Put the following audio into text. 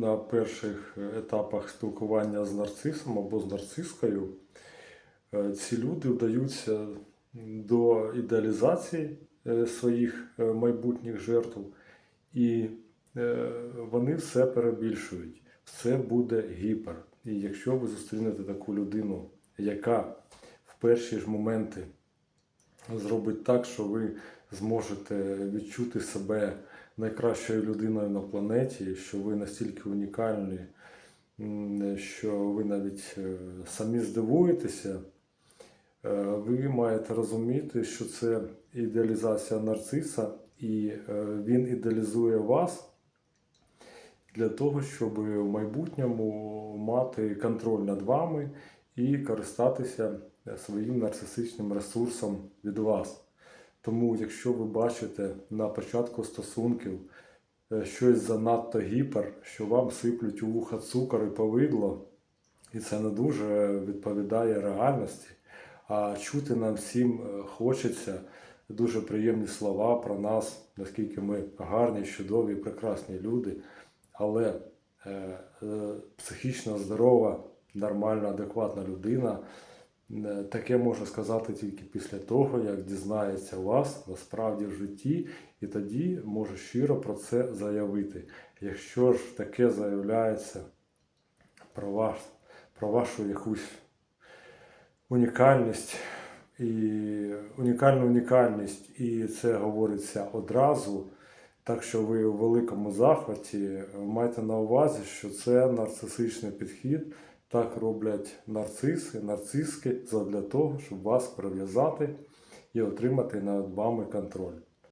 На перших етапах спілкування з нарцисом або з нарцискою е, ці люди вдаються до ідеалізації е, своїх е, майбутніх жертв, і е, вони все перебільшують. Все буде гіпер. І якщо ви зустрінете таку людину, яка в перші ж моменти зробить так, що ви зможете відчути себе найкращою людиною на планеті, що ви настільки унікальні, що ви навіть е, самі здивуєтеся, е, ви маєте розуміти, що це ідеалізація нарциса, і е, він ідеалізує вас для того, щоб в майбутньому мати контроль над вами і користатися своїм нарцисичним ресурсом від вас. Тому, якщо ви бачите на початку стосунків е, щось занадто гіпер, що вам сиплють у вуха цукор і повидло, і це не дуже відповідає реальності, а чути нам всім е, хочеться дуже приємні слова про нас, наскільки ми гарні, чудові, прекрасні люди, але е, е, психічно здорова, нормальна, адекватна людина. Е, Таке може сказати тільки після того, як дізнається вас насправді в житті, і тоді може щиро про це заявити. Якщо ж таке заявляється про вас, про вашу якусь унікальність і унікальну унікальність, і це говориться одразу. Так що ви у великому захваті майте на увазі, що це нарцисичний підхід. Так роблять нарциси, нарциски задля того, щоб вас прив'язати і отримати над вами контроль.